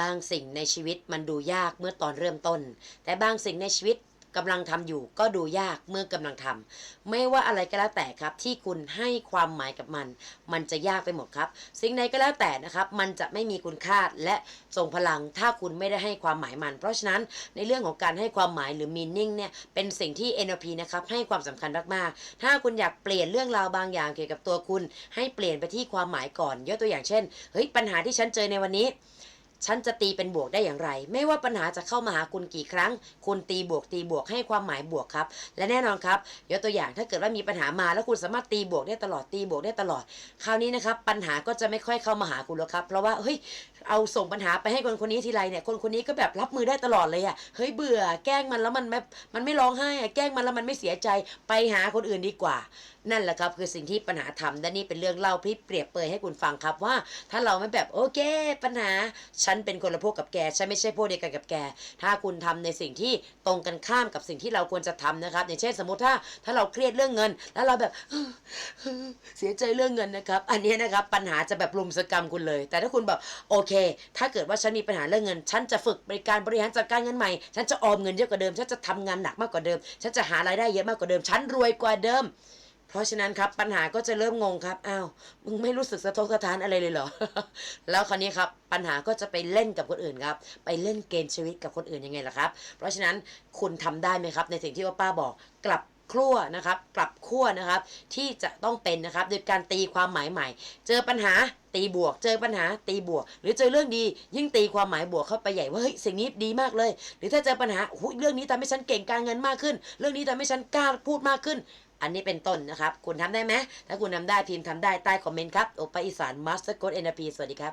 บางสิ่งในชีวิตมันดูยากเมื่อตอนเริ่มต้น แต่บางสิ่งในชีวิตกำลังทำอยู่ก็ดูยากเมื่อกำลังทำไม่ว่าอะไรก็แล้วแต่ครับ ที่คุณให้ความหมายกับมัน มันจะยากไปหมดครับ สิ่งใดก็แล้วแต่นะครับ มันจะไม่มีคุณค่าและส่งพลังถ้าคุณไม่ได้ให้ความหมายมัน เพราะฉะนั้นในเรื่องของการให้ความหมายหรือ meaning เนี่ยเป็นสิ่งที่ NLP นะครับให้ความสำคัญมากๆถ้าคุณอยากเปลี่ยนเรื่องราวบางอย่างเกี่ยวกับตัวคุณ ให้เปลี่ยนไปที่ความหมายก่อนยกตัวอย่างเช่นเฮ้ยปัญหาที่ฉันเจอในวันนี้ ฉันจะตีเป็นบวกได้อย่างไร ไม่ว่าปัญหาจะเข้ามาหาคุณกี่ครั้ง คุณตีบวกตีบวกให้ความหมายบวกครับ และแน่นอนครับยกตัวอย่างถ้าเกิดว่ามีปัญหามาแล้วคุณสามารถตีบวกได้ตลอดตีบวกได้ตลอด คราวนี้นะครับปัญหาก็จะไม่ค่อยเข้ามาหาคุณแล้วครับ เพราะว่าเฮ้ยเอาส่งปัญหาไปให้คนคนนี้ทีไรเนี่ยคนคนนี้ก็แบบรับมือได้ตลอดเลยอะเฮ้ยเบื่อแกล้งมันแล้วมันแบบมันไม่ร้องไห้อะแกล้งมันแล้วมันไม่เสียใจไปหาคนอื่นดีกว่า นั่นแหละครับคือสิ่งที่ปัญหาทำและนี่เป็นเรื่องเล่าที่เปรียบเปยให้คุณฟังครับว่า ถ้าเราไม่แบบโอเค ปัญหาฉันเป็นคนละพวกกับแกฉันไม่ใช่พวกเดียวกันกับแก ถ้าคุณทำในสิ่งที่ตรงกันข้ามกับสิ่งที่เราควรจะทำนะครับ อย่างเช่นสมมติถ้าถ้าเราเครียดเรื่องเงิน แล้วเราแบบเสียใจเรื่องเงินนะครับ อันนี้นะครับปัญหาจะแบบลุมสกรรมคุณเลย แต่ถ้าคุณแบบโอเค ถ้าเกิดว่าฉันมีปัญหาเรื่องเงิน ฉันจะฝึกบริการบริหารจัดการเงินใหม่ ฉันจะออมเงินเยอะกว่าเดิม ฉันจะทำงานหนักมากกว่าเดิม ฉันจะหารายได้เยอะมากกว่าเดิม ฉันรวยกว่าเดิม เพราะฉะนั้นครับปัญหาก็จะเริ่มงงครับอ้าวมึงไม่รู้สึกสะทกสะท้านอะไรเลยเหรอ แล้วคราวนี้ครับปัญหาก็จะไปเล่นกับคนอื่นครับ ไปเล่นเกมชีวิตกับคนอื่นยังไงล่ะครับ เพราะฉะนั้นคุณทำได้ไหมครับ ในสิ่งที่ว่าป้าบอกกลับครั่วนะครับกลับขั้วนะครับ ที่จะต้องเป็นนะครับโดยการตีความหมายใหม่ เจอปัญหาตีบวก เจอปัญหาตีบวก หรือเจอเรื่องดียิ่งตีความหมายบวกเข้าไปใหญ่ว่าเฮ้ยสิ่งนี้ดีมากเลย หรือถ้าเจอปัญหาโอ้เรื่องนี้ทำให้ฉันเก่งการเงินมากขึ้น เรื่องนี้ทำให้ฉันกล้าพูดมากขึ้น อันนี้เป็นต้นนะครับ คุณทำได้ไหมถ้าคุณทำได้พิมพ์ทำได้ใต้คอมเมนต์ครับโอปาอีสานมาสเตอร์โค้ดเอ็นพีสวัสดีครับ